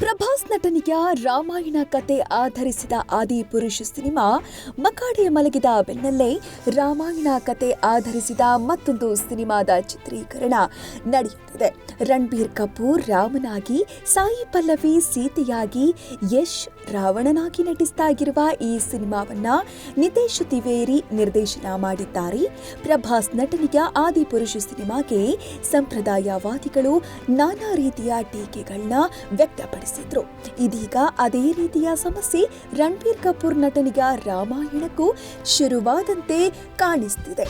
ಜನಪ್ರಿಯ ರಾಮಾಯಣ ಕತೆ ಆಧರಿಸಿದ ಆದಿಪುರುಷ ಸಿನಿಮಾ ಮಕಾಡಿಯ ಮಲಗಿದ ಬೆನ್ನಲ್ಲೇ ರಾಮಾಯಣ ಕತೆ ಆಧರಿಸಿದ ಮತ್ತೊಂದು ಸಿನಿಮಾದ ಚಿತ್ರೀಕರಣ ನಡೆಯುತ್ತಿದೆ. ರಣಬೀರ್ ಕಪೂರ್ ರಾಮನಾಗಿ, ಸಾಯಿ ಪಲ್ಲವಿ ಸೀತೆಯಾಗಿ, ಯಶ್ ರಾವಣನಾಗಿ ನಟಿಸ್ತಾ ಇರುವ ಈ ಸಿನಿಮಾವನ್ನ ನಿತೇಶ್ ತಿವೇರಿ ನಿರ್ದೇಶನ ಮಾಡಿದ್ದಾರೆ. ಪ್ರಭಾಸ್ ನಟನೆಯ ಆದಿಪುರುಷ ಸಿನಿಮಾಗೆ ಸಂಪ್ರದಾಯವಾದಿಗಳು ನಾನಾ ರೀತಿಯ ಟೀಕೆಗಳನ್ನ ವ್ಯಕ್ತಪಡಿಸಿದ್ರು ಇದೀಗ ಅದೇ ರೀತಿಯ ಸಮಸ್ಯೆ ರಣಬೀರ್ ಕಪೂರ್ ನಟನಿಗೆ ರಾಮಾಯಣಕ್ಕೂ ಶುರುವಾದಂತೆ ಕಾಣಿಸ್ತಿದೆ.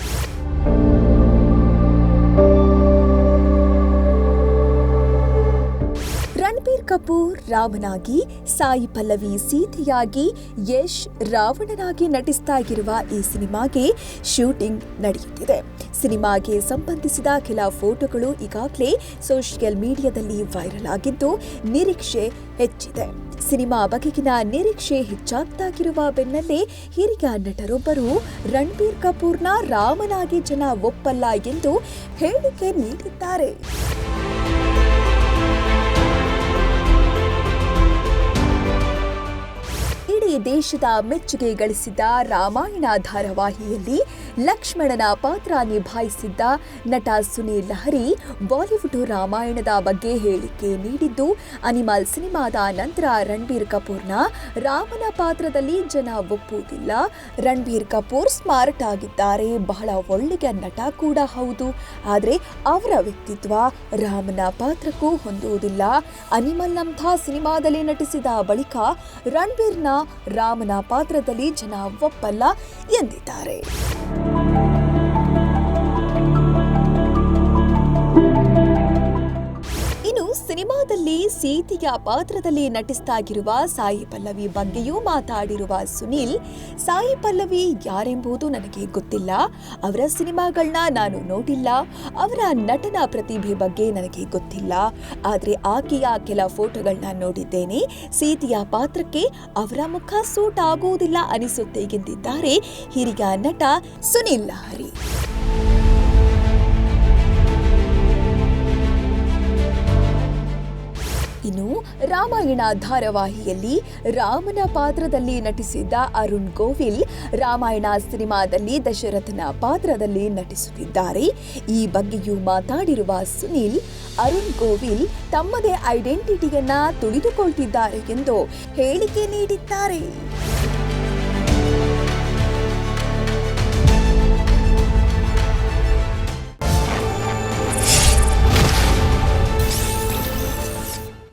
ಕಪೂರ್ ರಾಮನಾಗಿ, ಸಾಯಿ ಪಲ್ಲವಿ ಸೀತೆಯಾಗಿ, ಯಶ್ ರಾವಣನಾಗಿ ನಟಿಸ್ತಾ ಇರುವ ಈ ಸಿನಿಮಾಗೆ ಶೂಟಿಂಗ್ ನಡೆಯುತ್ತಿದೆ. ಸಿನಿಮಾಗೆ ಸಂಬಂಧಿಸಿದ ಕೆಲ ಫೋಟೋಗಳು ಈಗಾಗಲೇ ಸೋಷಿಯಲ್ ಮೀಡಿಯಾದಲ್ಲಿ ವೈರಲ್ ಆಗಿದ್ದು ನಿರೀಕ್ಷೆ ಹೆಚ್ಚಿದೆ. ಸಿನಿಮಾ ಬಗೆಗಿನ ನಿರೀಕ್ಷೆ ಹೆಚ್ಚಾಗ್ತಾಗಿರುವ ಬೆನ್ನಲ್ಲೇ ಹಿರಿಯ ನಟರೊಬ್ಬರು ರಣಬೀರ್ ಕಪೂರ್ನ ರಾಮನಾಗಿ ಜನ ಒಪ್ಪಲ್ಲ ಎಂದು ಹೇಳಿಕೆ ನೀಡಿದ್ದಾರೆ. ದೇಶದ ಮೆಚ್ಚುಗೆ ಗಳಿಸಿದ್ದ ರಾಮಾಯಣ ಧಾರಾವಾಹಿಯಲ್ಲಿ ಲಕ್ಷ್ಮಣನ ಪಾತ್ರ ನಿಭಾಯಿಸಿದ್ದ ನಟ ಸುನೀಲ್ ಲಹರಿ ಬಾಲಿವುಡ್ ರಾಮಾಯಣದ ಬಗ್ಗೆ ಹೇಳಿಕೆ ನೀಡಿದ್ದು, ಅನಿಮಲ್ ಸಿನಿಮಾದ ನಂತರ ರಣಬೀರ್ ಕಪೂರ್ನ ರಾಮನ ಪಾತ್ರದಲ್ಲಿ ಜನ ಒಪ್ಪುವುದಿಲ್ಲ. ರಣಬೀರ್ ಕಪೂರ್ ಸ್ಮಾರ್ಟ್ ಆಗಿದ್ದಾರೆ. ಬಹಳ ಒಳ್ಳೆಯ ನಟ ಕೂಡ ಹೌದು. ಆದರೆ ಅವರ ವ್ಯಕ್ತಿತ್ವ ರಾಮನ ಪಾತ್ರಕ್ಕೂ ಹೊಂದುವುದಿಲ್ಲ. ಅನಿಮಲ್ ನಂಥ ಸಿನಿಮಾದಲ್ಲಿ ನಟಿಸಿದ ಬಳಿಕ ರಣಬೀರ್ನ ರಾಮನ ಪಾತ್ರದಲ್ಲಿ ಜನ ಒಪ್ಪಲ್ಲ ಎಂದಿದ್ದಾರೆ. ಸಿನಿಮಾದಲ್ಲಿ ಸೀತೆಯ ಪಾತ್ರದಲ್ಲಿ ನಟಿಸ್ತಾ ಇರುವ ಸಾಯಿ ಪಲ್ಲವಿ ಬಗ್ಗೆಯೂ ಮಾತಾಡಿರುವ ಸುನೀಲ್, ಸಾಯಿ ಪಲ್ಲವಿ ಯಾರೆಂಬುದು ನನಗೆ ಗೊತ್ತಿಲ್ಲ. ಅವರ ಸಿನಿಮಾಗಳನ್ನ ನಾನು ನೋಡಿಲ್ಲ. ಅವರ ನಟನ ಪ್ರತಿಭೆ ಬಗ್ಗೆ ನನಗೆ ಗೊತ್ತಿಲ್ಲ. ಆದರೆ ಆಕೆಯ ಕೆಲ ಫೋಟೋಗಳನ್ನ ನೋಡಿದ್ದೇನೆ. ಸೀತೆಯ ಪಾತ್ರಕ್ಕೆ ಅವರ ಮುಖ ಸೂಟ್ ಆಗುವುದಿಲ್ಲ ಅನಿಸುತ್ತೆ ಎಂದಿದ್ದಾರೆ ಹಿರಿಯ ನಟ ಸುನೀಲ್ ಲಹರಿ. ರಾಮಾಯಣ ಧಾರಾವಾಹಿಯಲ್ಲಿ ರಾಮನ ಪಾತ್ರದಲ್ಲಿ ನಟಿಸಿದ್ದ ಅರುಣ್ ಗೋವಿಲ್ ರಾಮಾಯಣ ಸಿನಿಮಾದಲ್ಲಿ ದಶರಥನ ಪಾತ್ರದಲ್ಲಿ ನಟಿಸುತ್ತಿದ್ದಾರೆ. ಈ ಬಗ್ಗೆಯೂ ಮಾತಾಡಿರುವ ಸುನೀಲ್, ಅರುಣ್ ಗೋವಿಲ್ ತಮ್ಮದೇ ಐಡೆಂಟಿಟಿಯನ್ನ ತುಳಿದುಕೊಳ್ತಿದ್ದಾರೆ ಎಂದು ಹೇಳಿಕೆ ನೀಡಿದ್ದಾರೆ.